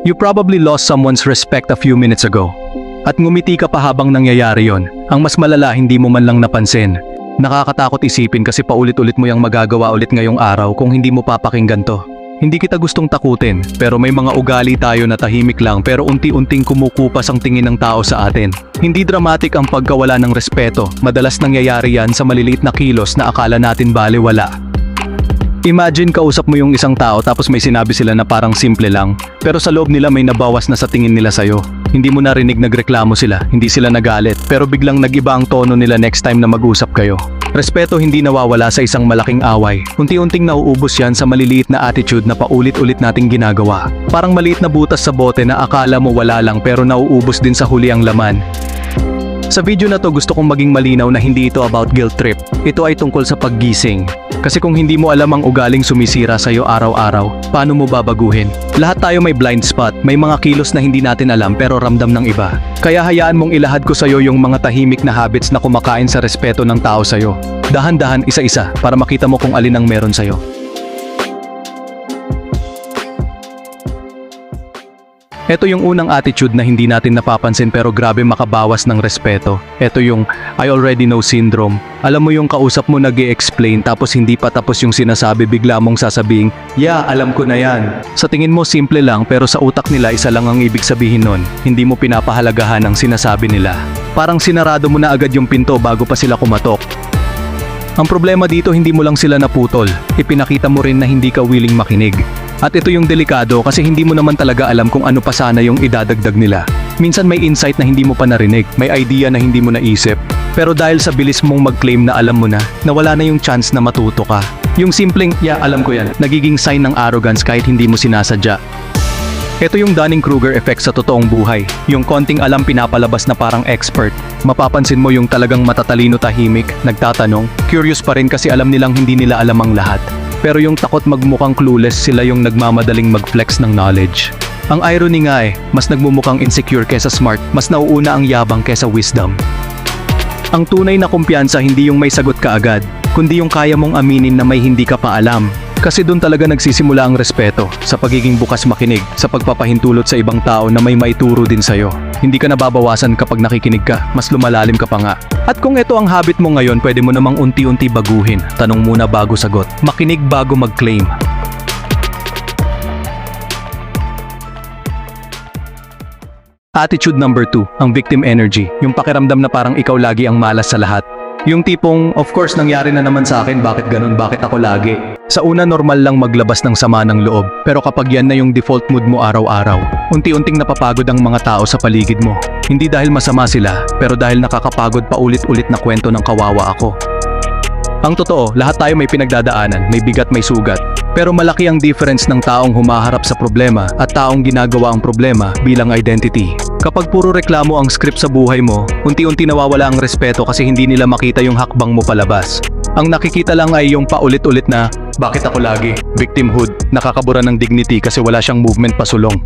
You probably lost someone's respect a few minutes ago. At ngumiti ka pa habang nangyayari yon. Ang mas malala hindi mo man lang napansin. Nakakatakot isipin kasi paulit-ulit mo yung magagawa ulit ngayong araw kung hindi mo papakinggan to. Hindi kita gustong takutin, pero may mga ugali tayo na tahimik lang pero unti-unting kumukupas ang tingin ng tao sa atin. Hindi dramatic ang pagkawala ng respeto, madalas nangyayari yan sa maliliit na kilos na akala natin baliwala. Imagine kausap mo yung isang tao tapos may sinabi sila na parang simple lang, pero sa loob nila may nabawas na sa tingin nila sa'yo. Hindi mo narinig nagreklamo sila, hindi sila nagalit, pero biglang nagiba ang tono nila next time na mag-usap kayo. Respeto hindi nawawala sa isang malaking away. Unti-unting nauubos yan sa maliliit na attitude na paulit-ulit nating ginagawa. Parang maliit na butas sa bote na akala mo wala lang pero nauubos din sa huli ang laman. Sa video na to gusto kong maging malinaw na hindi ito about guilt trip. Ito ay tungkol sa paggising. Kasi kung hindi mo alam ang ugaling sumisira sa'yo araw-araw, paano mo babaguhin? Lahat tayo may blind spot, may mga kilos na hindi natin alam pero ramdam ng iba. Kaya hayaan mong ilahad ko sa'yo yung mga tahimik na habits na kumakain sa respeto ng tao sa'yo. Dahan-dahan isa-isa para makita mo kung alin ang meron sa'yo. Ito yung unang attitude na hindi natin napapansin pero grabe makabawas ng respeto. Ito yung I already know syndrome. Alam mo yung kausap mo nag explain tapos hindi pa tapos yung sinasabi bigla mong sasabing, Yeah, alam ko na yan. Sa tingin mo simple lang pero sa utak nila isa lang ang ibig sabihin nun. Hindi mo pinapahalagahan ang sinasabi nila. Parang sinarado mo na agad yung pinto bago pa sila kumatok. Ang problema dito hindi mo lang sila naputol, ipinakita mo rin na hindi ka willing makinig. At ito yung delikado kasi hindi mo naman talaga alam kung ano pa sana yung idadagdag nila. Minsan may insight na hindi mo pa narinig, may idea na hindi mo naisip. Pero dahil sa bilis mong mag-claim na alam mo na, nawala na yung chance na matuto ka. Yung simpleng, yeah alam ko yan, nagiging sign ng arrogance kahit hindi mo sinasadya. Ito yung Dunning-Kruger effect sa totoong buhay. Yung konting alam pinapalabas na parang expert. Mapapansin mo yung talagang matatalino tahimik, nagtatanong, curious pa rin kasi alam nilang hindi nila alam ang lahat. Pero yung takot magmukhang clueless sila yung nagmamadaling mag-flex ng knowledge. Ang irony nga eh, mas nagmumukhang insecure kesa smart, mas nauuna ang yabang kesa wisdom. Ang tunay na kumpiyansa hindi yung may sagot ka agad, kundi yung kaya mong aminin na may hindi ka pa alam. Kasi doon talaga nagsisimula ang respeto, sa pagiging bukas makinig, sa pagpapahintulot sa ibang tao na may maituro din sa'yo. Hindi ka nababawasan kapag nakikinig ka, mas lumalalim ka pa nga. At kung ito ang habit mo ngayon, pwede mo namang unti-unti baguhin. Tanong muna bago sagot. Makinig bago mag-claim. Attitude number 2, ang victim energy. Yung pakiramdam na parang ikaw lagi ang malas sa lahat. Yung tipong, of course nangyari na naman sa akin, bakit ganun, bakit ako lagi? Sa una normal lang maglabas ng sama ng loob, pero kapag yan na yung default mood mo araw-araw, unti-unting napapagod ang mga tao sa paligid mo. Hindi dahil masama sila, pero dahil nakakapagod pa ulit-ulit na kwento ng kawawa ako. Ang totoo, lahat tayo may pinagdadaanan, may bigat may sugat. Pero malaki ang difference ng taong humaharap sa problema at taong ginagawa ang problema bilang identity. Kapag puro reklamo ang script sa buhay mo, unti-unti nawawala ang respeto kasi hindi nila makita yung hakbang mo palabas. Ang nakikita lang ay yung paulit-ulit na, bakit ako lagi? Victimhood, nakakabura ng dignity kasi wala siyang movement pasulong.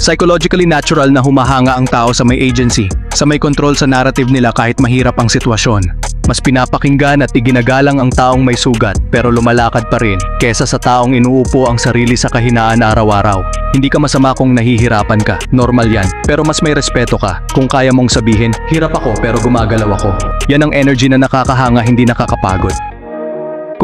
Psychologically natural na humahanga ang tao sa may agency, sa may control sa narrative nila kahit mahirap ang sitwasyon. Mas pinapakinggan at iginagalang ang taong may sugat pero lumalakad pa rin kesa sa taong inuupo ang sarili sa kahinaan araw-araw. Hindi ka masama kung nahihirapan ka, normal yan. Pero mas may respeto ka kung kaya mong sabihin, hirap ako pero gumagalaw ako. Yan ang energy na nakakahanga hindi nakakapagod.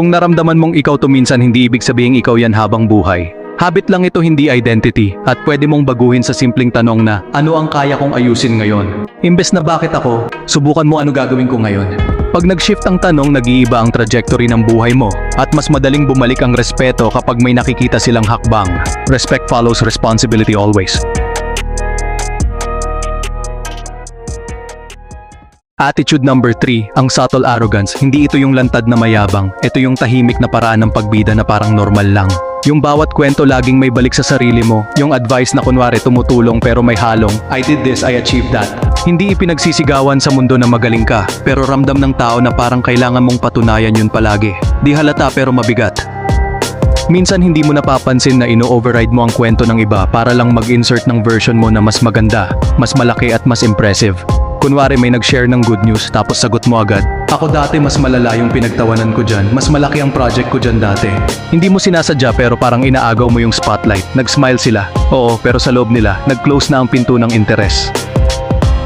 Kung naramdaman mong ikaw to minsan hindi ibig sabihin ikaw yan habang buhay. Habit lang ito hindi identity at pwede mong baguhin sa simpleng tanong na ano ang kaya kong ayusin ngayon? Imbes na bakit ako, subukan mo ano gagawin ko ngayon. Pag nag-shift ang tanong, nag-iiba ang trajectory ng buhay mo at mas madaling bumalik ang respeto kapag may nakikita silang hakbang. Respect follows responsibility always. Attitude number 3, ang subtle arrogance. Hindi ito yung lantad na mayabang. Ito yung tahimik na paraan ng pagbida na parang normal lang. Yung bawat kwento laging may balik sa sarili mo. Yung advice na kunwari tumutulong pero may halong, I did this, I achieved that. Hindi ipinagsisigawan sa mundo na magaling ka, pero ramdam ng tao na parang kailangan mong patunayan yun palagi. Di halata pero mabigat. Minsan hindi mo napapansin na ino-override mo ang kwento ng iba para lang mag-insert ng version mo na mas maganda, mas malaki at mas impressive. Kunwari may nag-share ng good news tapos sagot mo agad, Ako dati mas malala yung pinagtawanan ko dyan. Mas malaki ang project ko dyan dati. Hindi mo sinasadya pero parang inaagaw mo yung spotlight. Nag-smile sila. Oo, pero sa loob nila, nag-close na ang pinto ng interes.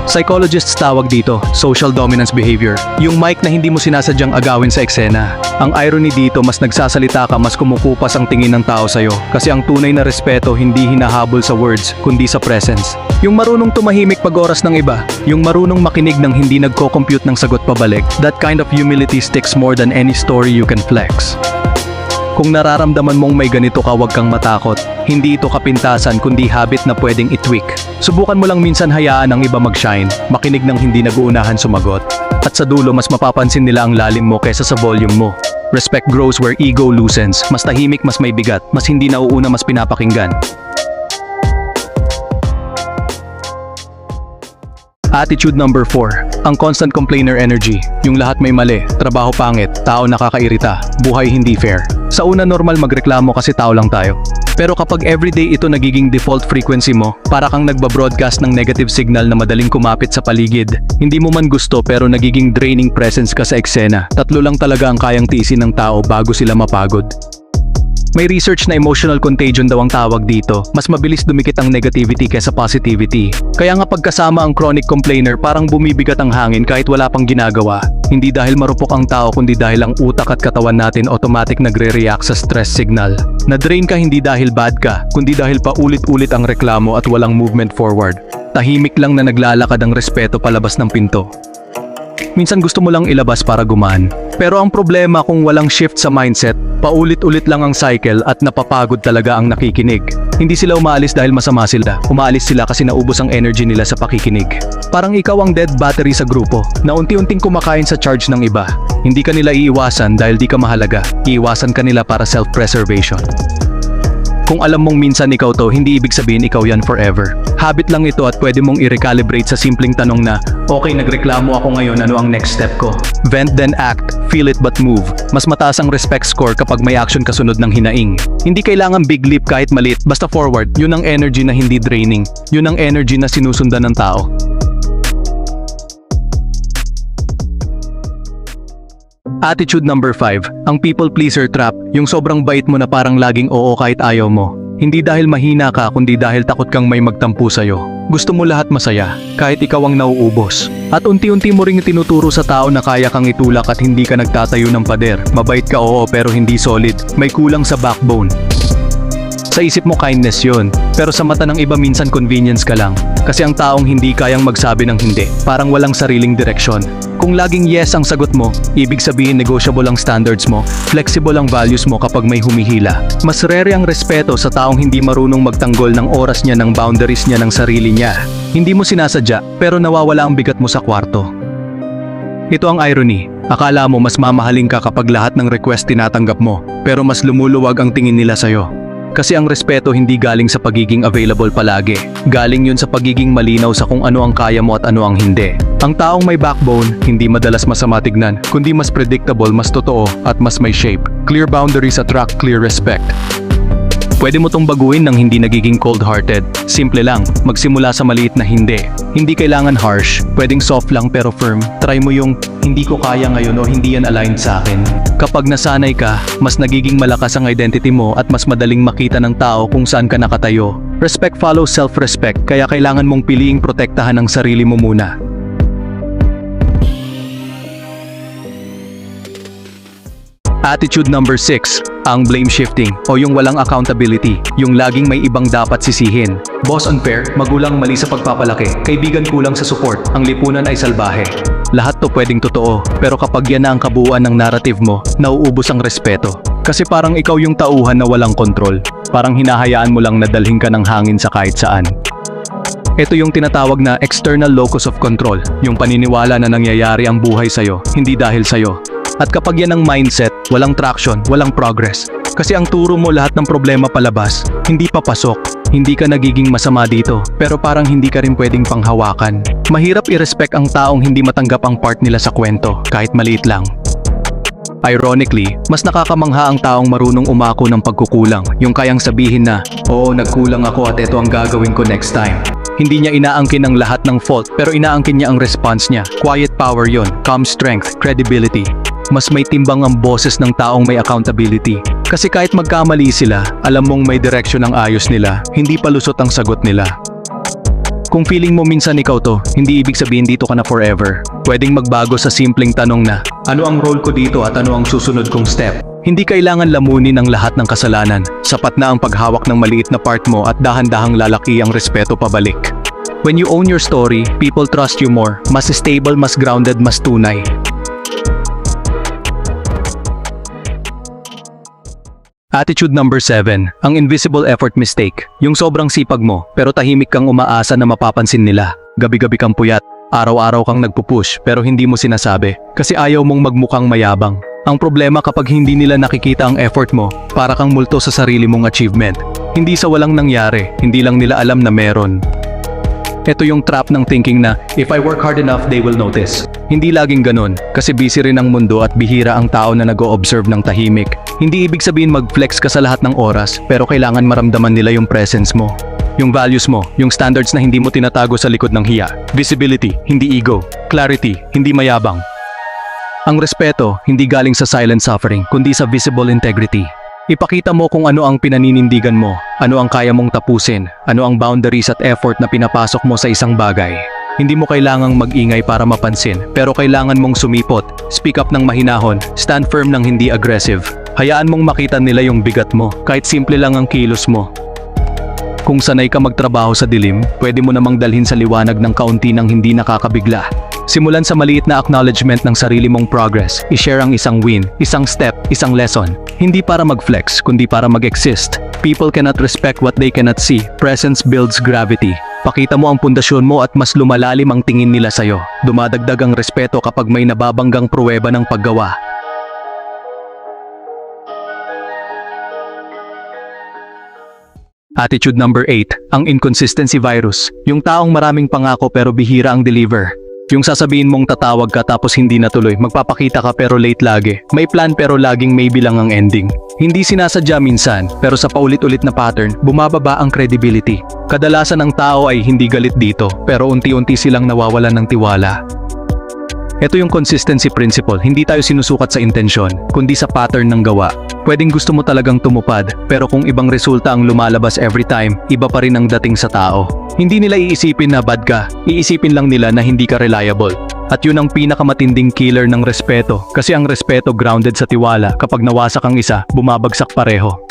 Psychologists tawag dito, social dominance behavior. Yung mic na hindi mo sinasadyang agawin sa eksena. Ang irony dito, mas nagsasalita ka, mas kumukupas ang tingin ng tao sa'yo. Kasi ang tunay na respeto hindi hinahabol sa words, kundi sa presence. Yung marunong tumahimik pag oras ng iba. Yung marunong makinig ng hindi nagko-compute ng sagot pabalik. That kind of humility sticks more than any story you can flex. Kung nararamdaman mong may ganito ka, huwag kang matakot. Hindi ito kapintasan kundi habit na pwedeng itweak. Subukan mo lang minsan hayaan ang iba mag-shine, makinig ng hindi nag-uunahan sumagot. At sa dulo, mas mapapansin nila ang lalim mo kaysa sa volume mo. Respect grows where ego loosens. Mas tahimik, mas may bigat. Mas hindi nauuna, mas pinapakinggan. Attitude number 4. Ang constant complainer energy. Yung lahat may mali, trabaho pangit, tao nakakairita, buhay hindi fair. Sa una normal magreklamo kasi tao lang tayo. Pero kapag everyday ito nagiging default frequency mo, para kang nagbabroadcast ng negative signal na madaling kumapit sa paligid. Hindi mo man gusto pero nagiging draining presence ka sa eksena. Tatlo lang talaga ang kayang tiisin ng tao bago sila mapagod. May research na emotional contagion daw ang tawag dito. Mas mabilis dumikit ang negativity kaysa positivity. Kaya nga pagkasama ang chronic complainer parang bumibigat ang hangin kahit wala pang ginagawa. Hindi dahil marupok ang tao kundi dahil ang utak at katawan natin automatic nagre-react sa stress signal. Na-drain ka hindi dahil bad ka, kundi dahil paulit-ulit ang reklamo at walang movement forward. Tahimik lang na naglalakad ang respeto palabas ng pinto. Minsan gusto mo lang ilabas para gumaan. Pero ang problema kung walang shift sa mindset, paulit-ulit lang ang cycle at napapagod talaga ang nakikinig. Hindi sila umaalis dahil masama sila. Umaalis sila kasi naubos ang energy nila sa pakikinig. Parang ikaw ang dead battery sa grupo na unti-unting kumakain sa charge ng iba. Hindi ka nila iiwasan dahil di ka mahalaga. Iiwasan ka nila para self-preservation. Kung alam mong minsan ikaw to, hindi ibig sabihin ikaw yan forever. Habit lang ito at pwede mong i-recalibrate sa simpleng tanong na, okay, nagreklamo ako ngayon, ano ang next step ko? Vent then act, feel it but move. Mas mataas ang respect score kapag may action kasunod ng hinaing. Hindi kailangan big leap kahit maliit, basta forward. Yun ang energy na hindi draining. Yun ang energy na sinusundan ng tao. Attitude number 5, ang people pleaser trap, yung sobrang bait mo na parang laging oo kahit ayaw mo. Hindi dahil mahina ka kundi dahil takot kang may magtampo sa'yo. Gusto mo lahat masaya, kahit ikaw ang nauubos. At unti-unti mo ring tinuturo sa tao na kaya kang itulak at hindi ka nagtatayo ng pader. Mabait ka oo pero hindi solid, may kulang sa backbone. Sa isip mo kindness yun, pero sa mata ng iba minsan convenience ka lang. Kasi ang taong hindi kayang magsabi ng hindi, parang walang sariling direksyon. Kung laging yes ang sagot mo, ibig sabihin negotiable ang standards mo, flexible ang values mo kapag may humihila. Mas rare ang respeto sa taong hindi marunong magtanggol ng oras niya ng boundaries niya ng sarili niya. Hindi mo sinasadya, pero nawawala ang bigat mo sa kwarto. Ito ang irony. Akala mo mas mamahaling ka kapag lahat ng request tinatanggap mo, pero mas lumuluwag ang tingin nila sa'yo. Kasi ang respeto hindi galing sa pagiging available palagi. Galing yun sa pagiging malinaw sa kung ano ang kaya mo at ano ang hindi. Ang taong may backbone, hindi madalas masama tignan, kundi mas predictable, mas totoo, at mas may shape. Clear boundaries attract clear respect. Pwede mo tong baguhin ng hindi nagiging cold-hearted. Simple lang, magsimula sa maliit na hindi. Hindi kailangan harsh, pwedeng soft lang pero firm. Try mo yung, hindi ko kaya ngayon o hindi yan aligned sa akin. Kapag nasanay ka, mas nagiging malakas ang identity mo at mas madaling makita ng tao kung saan ka nakatayo. Respect follows self-respect, kaya kailangan mong piliing protektahan ang sarili mo muna. Attitude number 6, ang blame shifting o yung walang accountability, yung laging may ibang dapat sisihin. Boss unfair, magulang mali sa pagpapalaki, kaibigan kulang sa support, ang lipunan ay salbahe. Lahat to pwedeng totoo, pero kapag yan na ang kabuuan ng narrative mo, nauubos ang respeto. Kasi parang ikaw yung tauhan na walang kontrol. Parang hinahayaan mo lang na dalhin ka ng hangin sa kahit saan. Ito yung tinatawag na external locus of control, yung paniniwala na nangyayari ang buhay sa'yo, hindi dahil sa'yo. At kapag yan ang mindset, walang traction, walang progress. Kasi ang turo mo lahat ng problema palabas, hindi papasok. Hindi ka nagiging masama dito, pero parang hindi ka rin pwedeng panghawakan. Mahirap i-respect ang taong hindi matanggap ang part nila sa kwento, kahit maliit lang. Ironically, mas nakakamangha ang taong marunong umako ng pagkukulang, yung kayang sabihin na, Oo, nagkulang ako at ito ang gagawin ko next time. Hindi niya inaangkin ang lahat ng fault pero inaangkin niya ang response niya. Quiet power yon, calm strength, credibility. Mas may timbang ang boses ng taong may accountability. Kasi kahit magkamali sila, alam mong may direksyon ang ayos nila, hindi palusot ang sagot nila. Kung feeling mo minsan ikaw to, hindi ibig sabihin dito ka na forever. Pwedeng magbago sa simpleng tanong na, ano ang role ko dito at ano ang susunod kong step? Hindi kailangan lamunin ang lahat ng kasalanan. Sapat na ang paghawak ng maliit na part mo at dahan-dahang lalaki ang respeto pabalik. When you own your story, people trust you more. Mas stable, mas grounded, mas tunay. Attitude number 7, ang invisible effort mistake. Yung sobrang sipag mo, pero tahimik kang umaasa na mapapansin nila. Gabi-gabi kang puyat, araw-araw kang nagpupush, pero hindi mo sinasabi. Kasi ayaw mong magmukhang mayabang. Ang problema kapag hindi nila nakikita ang effort mo, para kang multo sa sarili mong achievement. Hindi sa walang nangyari, hindi lang nila alam na meron. Ito yung trap ng thinking na, if I work hard enough, they will notice. Hindi laging ganun, kasi busy rin ang mundo at bihira ang tao na nag-o-observe ng tahimik. Hindi ibig sabihin mag-flex ka sa lahat ng oras, pero kailangan maramdaman nila yung presence mo. Yung values mo, yung standards na hindi mo tinatago sa likod ng hiya. Visibility, hindi ego. Clarity, hindi mayabang. Ang respeto, hindi galing sa silent suffering, kundi sa visible integrity. Ipakita mo kung ano ang pinaninindigan mo, ano ang kaya mong tapusin, ano ang boundaries at effort na pinapasok mo sa isang bagay. Hindi mo kailangang mag-ingay para mapansin, pero kailangan mong sumipot, speak up ng mahinahon, stand firm ng hindi aggressive. Hayaan mong makita nila yung bigat mo, kahit simple lang ang kilos mo. Kung sanay ka magtrabaho sa dilim, pwede mo namang dalhin sa liwanag ng kaunti ng hindi nakakabigla. Simulan sa maliit na acknowledgement ng sarili mong progress, i-share ang isang win, isang step, isang lesson. Hindi para mag-flex, kundi para mag-exist. People cannot respect what they cannot see. Presence builds gravity. Pakita mo ang pundasyon mo at mas lumalalim ang tingin nila sa'yo. Dumadagdag ang respeto kapag may nababanggang pruweba ng paggawa. Attitude number 8, ang inconsistency virus. Yung taong maraming pangako pero bihira ang deliver. Yung sasabihin mong tatawag ka tapos hindi natuloy, magpapakita ka pero late lagi. May plan pero laging maybe lang ang ending. Hindi sinasadya minsan, pero sa paulit-ulit na pattern, bumababa ang credibility. Kadalasan ang tao ay hindi galit dito, pero unti-unti silang nawawalan ng tiwala. Ito yung consistency principle, hindi tayo sinusukat sa intensyon, kundi sa pattern ng gawa. Pwedeng gusto mo talagang tumupad, pero kung ibang resulta ang lumalabas every time, iba pa rin ang dating sa tao. Hindi nila iisipin na bad ka, iisipin lang nila na hindi ka reliable. At yun ang pinakamatinding killer ng respeto, kasi ang respeto grounded sa tiwala, kapag nawasak ang isa, bumabagsak pareho.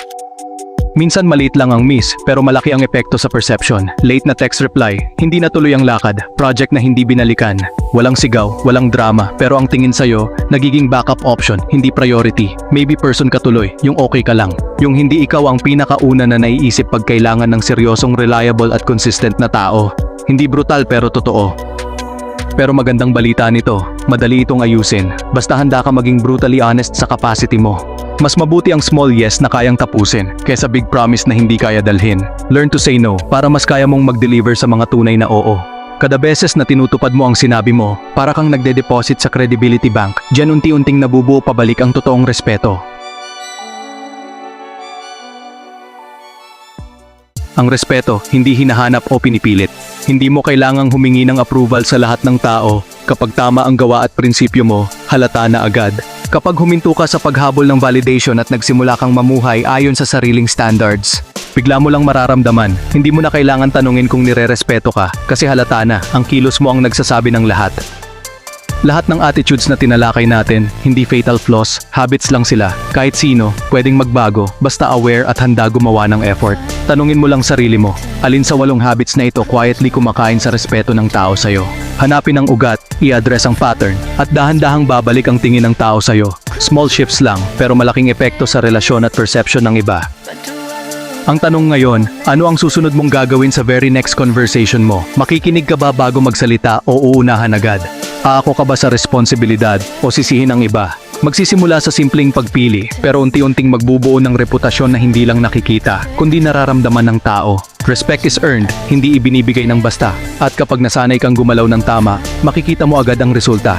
Minsan maliit lang ang miss, pero malaki ang epekto sa perception. Late na text reply, hindi natuloy ang lakad, project na hindi binalikan. Walang sigaw, walang drama, pero ang tingin sa'yo, nagiging backup option, hindi priority. Maybe person ka tuloy, yung okay ka lang. Yung hindi ikaw ang pinakauna na naiisip pag kailangan ng seryosong reliable at consistent na tao. Hindi brutal pero totoo. Pero magandang balita nito, madali itong ayusin. Basta handa ka maging brutally honest sa capacity mo. Mas mabuti ang small yes na kayang tapusin, kaysa big promise na hindi kaya dalhin. Learn to say no, para mas kaya mong mag-deliver sa mga tunay na oo. Kada beses na tinutupad mo ang sinabi mo, para kang nagde-deposit sa credibility bank, dyan unti-unting nabubuo pabalik ang totoong respeto. Ang respeto, hindi hinahanap o pinipilit. Hindi mo kailangang humingi ng approval sa lahat ng tao. Kapag tama ang gawa at prinsipyo mo, halata na agad. Kapag huminto ka sa paghabol ng validation at nagsimula kang mamuhay ayon sa sariling standards, bigla mo lang mararamdaman, hindi mo na kailangan tanungin kung nire-respeto ka kasi halata na, ang kilos mo ang nagsasabi ng lahat. Lahat ng attitudes na tinalakay natin, hindi fatal flaws, habits lang sila. Kahit sino, pwedeng magbago, basta aware at handa gumawa ng effort. Tanungin mo lang sarili mo, alin sa walong habits na ito quietly kumakain sa respeto ng tao sa'yo. Hanapin ang ugat, i-address ang pattern, at dahan-dahang babalik ang tingin ng tao sa'yo. Small shifts lang, pero malaking epekto sa relasyon at perception ng iba. Ang tanong ngayon, ano ang susunod mong gagawin sa very next conversation mo? Makikinig ka ba bago magsalita o uunahan agad? Aako ka ba sa responsibilidad o sisihin ang iba? Magsisimula sa simpleng pagpili, pero unti-unting magbubuo ng reputasyon na hindi lang nakikita, kundi nararamdaman ng tao. Respect is earned, hindi ibinibigay ng basta. At kapag nasanay kang gumalaw ng tama, makikita mo agad ang resulta.